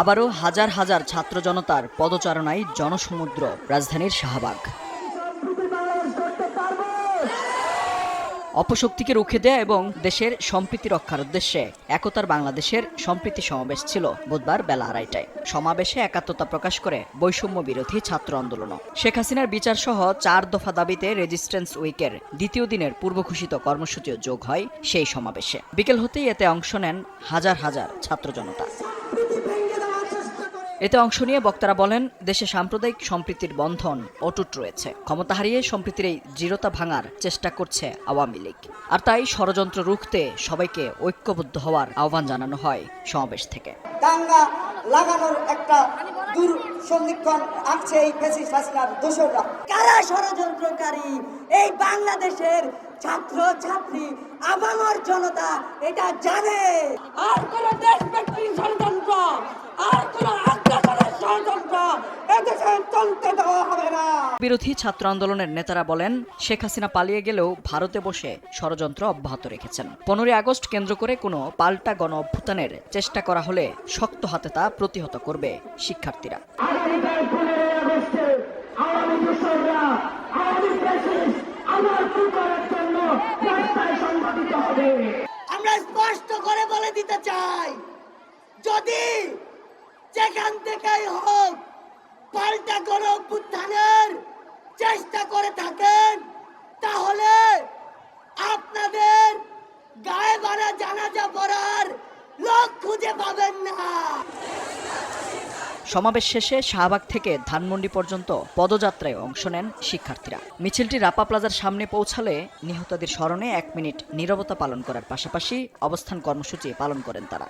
আবারও হাজার হাজার ছাত্র জনতার পদচারণায় জনসমুদ্র রাজধানীর শাহবাগ। অপশক্তিকে রুখে দেয়া এবং দেশের সম্প্রীতি রক্ষার উদ্দেশ্যে একতার বাংলাদেশের সম্প্রীতি সমাবেশ ছিল বুধবার বেলা আড়াইটায়। সমাবেশে একাত্মতা প্রকাশ করে বৈষম্য বিরোধী ছাত্র আন্দোলন শেখ হাসিনার বিচার সহ চার দফা দাবিতে রেজিস্ট্যান্স উইকের দ্বিতীয় দিনের পূর্ব ঘোষিত কর্মসূচিও যোগ হয় সেই সমাবেশে। বিকেল হতেই এতে অংশ নেন হাজার হাজার ছাত্র জনতা। এতে অংশ নিয়ে বক্তারা বলেন দেশে সাম্প্রদায়িক সম্প্রীতির বন্ধন অটুট রয়েছে। ক্ষমতা হারিয়ে সম্প্রীতির এই দৃঢ়তা ভাঙার চেষ্টা করছে আওয়ামী লীগ। আর তাই ষড়যন্ত্র রুখতে সবাইকে ঐক্যবদ্ধ হওয়ার আহ্বান জানানো হয় সমাবেশ থেকে। দাঙ্গা লাগানোর একটা দূর সন্ধিক্ষণ আঁকছে এই ফেসিস হাসিনার দোষররা। কারা ষড়যন্ত্রকারী? এই বাংলাদেশের ছাত্র ছাত্রী আবামর জনতা এটা জানে। আর কোন দেশব্যাপী ষড়যন্ত্র আর কোন আগ্রাসনের ষড়যন্ত্র এদেশে চলতে দেওয়া হবে না বিরোধী ছাত্র আন্দোলনের নেতারা বলেন শেখ হাসিনা পালিয়ে গেলেও ভারতে বসে ষড়যন্ত্র অব্যাহত রেখেছেন। পনেরোই আগস্ট কেন্দ্র করে কোনো পাল্টা গণ অভ্যুত্থানের চেষ্টা করা হলে শক্ত হাতে তা প্রতিহত করবে শিক্ষার্থীরা। আমরা স্পষ্ট করে বলে দিতে চাই যদি যেখান থেকেই হোক পাল্টা গণ অভ্যুত্থানের চেষ্টা করে থাকেন তাহলে আপনাদের গায়ে বাড়া জানাজা পড়ার লোক খুঁজে পাবেন না। সমাবেশ শেষে শাহবাগ থেকে ধানমন্ডি পর্যন্ত পদযাত্রায় অংশ নেন শিক্ষার্থীরা। মিছিলটি রাপা প্লাজার সামনে পৌঁছালে নিহতদের স্মরণে এক মিনিট নীরবতা পালন করার পাশাপাশি অবস্থান কর্মসূচি পালন করেন তারা।